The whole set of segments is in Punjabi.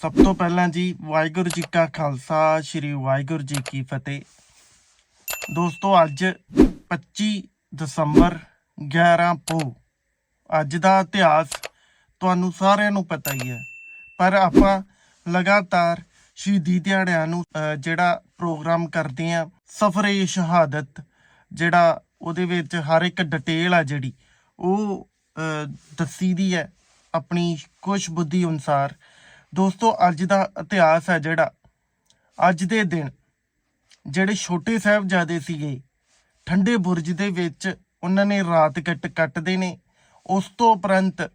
ਸਭ ਤੋਂ ਪਹਿਲਾਂ ਜੀ ਵਾਹਿਗੁਰੂ ਜੀ ਕਾ ਖਾਲਸਾ, ਸ੍ਰੀ ਵਾਹਿਗੁਰੂ ਜੀ ਕੀ ਫਤਿਹ। ਦੋਸਤੋ, ਅੱਜ 25 ਦਸੰਬਰ 11 ਪੋ। ਅੱਜ ਦਾ ਇਤਿਹਾਸ ਤੁਹਾਨੂੰ ਸਾਰਿਆਂ ਨੂੰ ਪਤਾ ਹੀ ਹੈ। ਪਰ ਆਪਾਂ ਲਗਾਤਾਰ ਸ਼ਹੀਦੀ ਦਿਹਾੜਿਆਂ ਨੂੰ ਜਿਹੜਾ ਪ੍ਰੋਗਰਾਮ ਕਰਦੇ ਆ ਸਫਰੇ ਸ਼ਹਾਦਤ, ਜਿਹੜਾ ਉਹਦੇ ਵਿੱਚ ਹਰ ਇੱਕ ਡਿਟੇਲ ਆ ਜਿਹੜੀ, ਉਹ ਦੱਸੀ ਦੀ ਹੈ ਆਪਣੀ ਕੁਛ ਬੁੱਧੀ ਅਨੁਸਾਰ। ਦੋਸਤੋ, ਅੱਜ ਦਾ ਇਤਿਹਾਸ ਹੈ ਜਿਹੜਾ। ਅੱਜ ਦੇ ਦਿਨ ਜਿਹੜੇ ਛੋਟੇ ਸਾਹਿਬਜ਼ਾਦੇ ਸੀਗੇ, ਠੰਡੇ ਬੁਰਜ ਦੇ ਵਿੱਚ ਉਹਨਾਂ ਨੇ ਰਾਤ ਕੱਟ ਕੱਟਦੇ ਨੇ। ਉਸ ਤੋਂ ਉਪਰੰਤ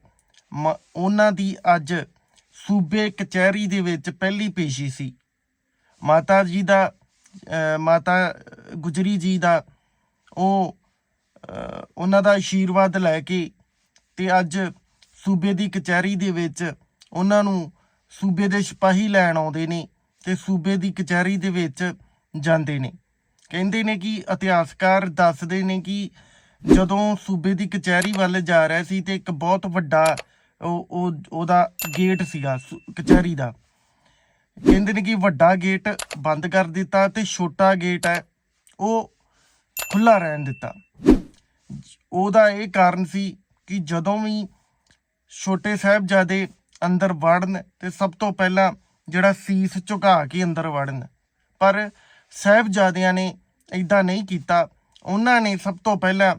ਮ- ਉਹਨਾਂ ਦੀ ਅੱਜ ਸੂਬੇ ਕਚਹਿਰੀ ਦੇ ਵਿੱਚ ਪਹਿਲੀ ਪੇਸ਼ੀ ਸੀ। ਮਾਤਾ ਜੀ ਦਾ ਮਾਤਾ ਗੁਜਰੀ ਜੀ ਦਾ ਉਹ ਉਹਨਾਂ ਦਾ ਆਸ਼ੀਰਵਾਦ ਲੈ ਕੇ ਤੇ ਅੱਜ ਸੂਬੇ ਦੀ ਕਚਹਿਰੀ ਦੇ ਵਿੱਚ ਉਹਨਾਂ ਨੂੰ ਸੂਬੇ ਦੇ ਸਿਪਾਹੀ ਲੈਣ ਆਉਂਦੇ ਨੇ ਤੇ ਸੂਬੇ ਦੀ ਕਚਹਿਰੀ ਦੇ ਵਿੱਚ ਜਾਂਦੇ ਨੇ। ਕਹਿੰਦੇ ਨੇ ਕਿ ਇਤਿਹਾਸਕਾਰ ਦੱਸਦੇ ਨੇ ਕਿ ਜਦੋਂ ਸੂਬੇ ਦੀ ਕਚਹਿਰੀ ਵੱਲ ਜਾ ਰਿਹਾ ਸੀ ਤੇ ਇੱਕ ਬਹੁਤ ਵੱਡਾ ਉਹ ਉਹਦਾ ਗੇਟ ਸੀਗਾ, ਸੁ- ਕਚਹਿਰੀ ਦਾ। ਕਹਿੰਦੇ ਨੇ ਕਿ ਵੱਡਾ ਗੇਟ ਬੰਦ ਕਰ ਦਿੱਤਾ ਤੇ ਛੋਟਾ ਗੇਟ ਹੈ, ਉਹ ਖੁੱਲਾ ਰਹਿਣ ਦਿੱਤਾ। ਉਹਦਾ ਇਹ ਕਾਰਨ ਸੀ ਕਿ ਜਦੋਂ ਵੀ ਛੋਟੇ ਸਾਹਿਬਜ਼ਾਦੇ ਅੰਦਰ ਵੜਨ ਤੇ ਸਭ ਤੋਂ ਪਹਿਲਾਂ ਜਿਹੜਾ ਸੀਸ ਝੁਕਾ ਕੇ ਅੰਦਰ ਵੜਨ। ਪਰ ਸਾਹਿਬਜ਼ਾਦਿਆਂ ਨੇ ਇਦਾਂ ਨਹੀਂ ਕੀਤਾ। ਉਹਨਾਂ ਨੇ ਸਭ ਤੋਂ ਪਹਿਲਾਂ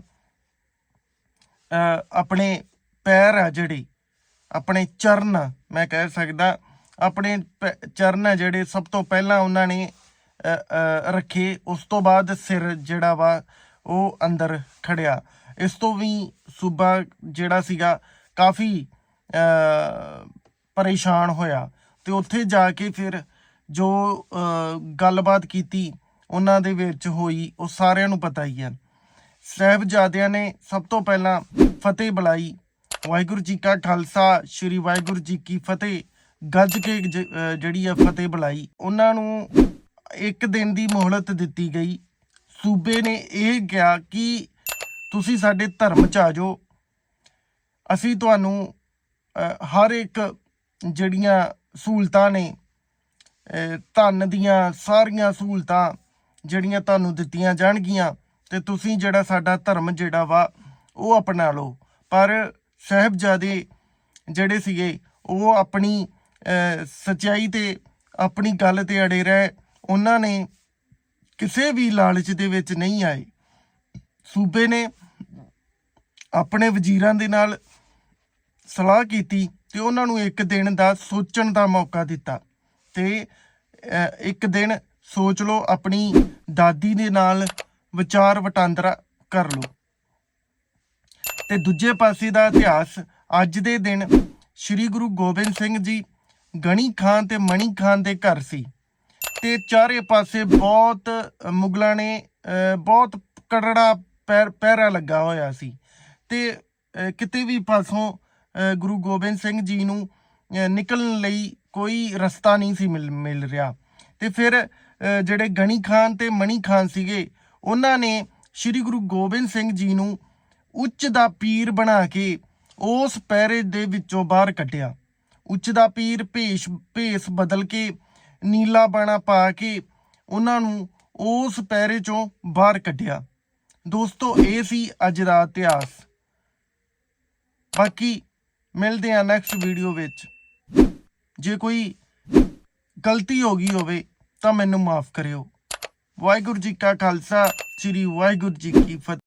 ਆਪਣੇ ਪੈਰ ਆ ਜਿਹੜੇ, ਆਪਣੇ ਚਰਨ ਮੈਂ ਕਹਿ ਸਕਦਾ, ਆਪਣੇ ਪੈ- ਚਰਨ ਆ ਜਿਹੜੇ ਸਭ ਤੋਂ ਪਹਿਲਾਂ ਉਹਨਾਂ ਨੇ ਰੱਖੇ। ਉਸ ਤੋਂ ਬਾਅਦ ਸਿਰ ਜਿਹੜਾ ਵਾ, ਉਹ ਅੰਦਰ ਖੜਿਆ। ਇਸ ਤੋਂ ਵੀ ਸੂਬਾ ਜਿਹੜਾ ਸੀਗਾ, ਕਾਫੀ ਪਰੇਸ਼ਾਨ ਹੋਇਆ। ਤੇ ਉੱਥੇ ਜਾ ਕੇ ਫਿਰ ਜੋ ਗੱਲਬਾਤ ਕੀਤੀ, ਉਹਨਾਂ ਦੇ ਵਿੱਚ ਹੋਈ, ਉਹ ਸਾਰਿਆਂ ਨੂੰ ਪਤਾ ਹੀ ਹੈ। ਸਾਹਿਬਜ਼ਾਦਿਆਂ ਨੇ ਸਭ ਤੋਂ ਪਹਿਲਾਂ ਫਤਿਹ ਬੁਲਾਈ। ਵਾਹਿਗੁਰੂ ਜੀ ਕਾ ਖਾਲਸਾ, ਸ੍ਰੀ ਵਾਹਿਗੁਰੂ ਜੀ ਕੀ ਫਤਿਹ। ਗੱਜ ਕੇ ਜਿਹੜੀ ਆ ਫਤਿਹ ਬੁਲਾਈ। ਉਹਨਾਂ ਨੂੰ ਇੱਕ ਦਿਨ ਦੀ ਮੋਹਲਤ ਦਿੱਤੀ ਗਈ। ਸੂਬੇ ਨੇ ਇਹ ਕਿਹਾ ਕਿ ਤੁਸੀਂ ਸਾਡੇ ਧਰਮ ਚ ਆ ਜਾਓ। ਅਸੀਂ ਤੁਹਾਨੂੰ ਹਰ ਇੱਕ ਜਿਹੜੀਆਂ ਸਹੂਲਤਾਂ ਨੇ ਅਹ, ਧਨ ਦੀਆਂ ਸਾਰੀਆਂ ਸਹੂਲਤਾਂ ਜਿਹੜੀਆਂ ਤੁਹਾਨੂੰ ਦਿੱਤੀਆਂ ਜਾਣਗੀਆਂ ਤੇ ਤੁਸੀਂ ਜਿਹੜਾ ਸਾਡਾ ਧਰਮ ਜਿਹੜਾ ਵਾ ਉਹ ਅਪਣਾ ਲਓ। ਪਰ ਸਾਹਿਬਜ਼ਾਦੇ ਜਿਹੜੇ ਸੀਗੇ ਉਹ ਆਪਣੀ ਅਹ, ਸੱਚਾਈ ਤੇ ਆਪਣੀ ਗੱਲ ਤੇ ਅੜੇ ਰਹੇ। ਉਹਨਾਂ ਨੇ ਕਿਸੇ ਵੀ ਲਾਲਚ ਦੇ ਵਿੱਚ ਨਹੀਂ ਆਏ। ਸੂਬੇ ਨੇ ਆਪਣੇ ਵਜ਼ੀਰਾਂ ਦੇ ਨਾਲ ਸਲਾਹ ਕੀਤੀ ਤੇ ਉਹਨਾਂ ਨੂੰ ਇੱਕ ਦਿਨ ਦਾ ਸੋਚਣ ਦਾ ਮੌਕਾ ਦਿੱਤਾ। ਤੇ ਇੱਕ ਦਿਨ ਸੋਚ ਲਓ, ਆਪਣੀ ਦਾਦੀ ਦੇ ਨਾਲ ਵਿਚਾਰ ਵਟਾਂਦਰਾ ਕਰ ਲਓ। ਤੇ ਦੂਜੇ ਪਾਸੇ ਦਾ ਇਤਿਹਾਸ, ਅੱਜ ਦੇ ਦਿਨ ਸ੍ਰੀ ਗੁਰੂ ਗੋਬਿੰਦ ਸਿੰਘ ਜੀ ਗਣੀ ਖਾਨ ਤੇ ਮਣੀ ਖਾਨ ਦੇ ਘਰ ਸੀ। ਤੇ ਚਾਰੇ ਪਾਸੇ ਬਹੁਤ ਮੁਗਲਾਂ ਨੇ ਬਹੁਤ ਕੜੜਾ ਪੈਰ, ਪਹਿਰਾ ਲੱਗਾ ਹੋਇਆ ਸੀ। ਤੇ ਕਿਤੇ ਵੀ ਪਾਸੋਂ ਗੁਰੂ ਗੋਬਿੰਦ ਸਿੰਘ ਜੀ ਨੂੰ ਨਿਕਲਣ ਲਈ ਕੋਈ ਰਸਤਾ ਨਹੀਂ ਸੀ ਮਿਲ ਮਿਲ ਰਿਹਾ। ਤੇ ਫਿਰ ਜਿਹੜੇ ਗਣੀ ਖਾਨ ਤੇ ਮਣੀ ਖਾਨ ਸੀਗੇ, ਉਹਨਾਂ ਨੇ ਸ੍ਰੀ ਗੁਰੂ ਗੋਬਿੰਦ ਸਿੰਘ ਜੀ ਨੂੰ ਉੱਚ ਦਾ ਪੀਰ ਬਣਾ ਕੇ ਉਸ ਪਹਿਰੇ ਦੇ ਵਿੱਚੋਂ ਬਾਹਰ ਕੱਢਿਆ। ਉੱਚ ਦਾ ਪੀਰ ਭੇਸ਼, ਭੇਸ ਬਦਲ ਕੇ ਨੀਲਾ ਬਾਣਾ ਪਾ ਕੇ ਉਹਨਾਂ ਨੂੰ ਉਸ ਪਹਿਰੇ ਚੋਂ ਬਾਹਰ ਕੱਢਿਆ। ਦੋਸਤੋ, ਇਹ ਸੀ ਅੱਜ ਦਾ ਇਤਿਹਾਸ। ਬਾਕੀ ਮਿਲਦੇ ਆ ਨੈਕਸਟ ਵੀਡੀਓ ਵਿੱਚ। ਜੇ ਕੋਈ ਗਲਤੀ ਹੋ ਗਈ ਹੋਵੇ, ਤਾਂ ਮੈਨੂੰ ਮਾਫ ਕਰਿਓ। ਵਾਹਿਗੁਰੂ ਜੀ ਕਾ ਖਾਲਸਾ, ਸ੍ਰੀ ਵਾਹਿਗੁਰੂ ਜੀ ਕੀ ਫਤਿਹ।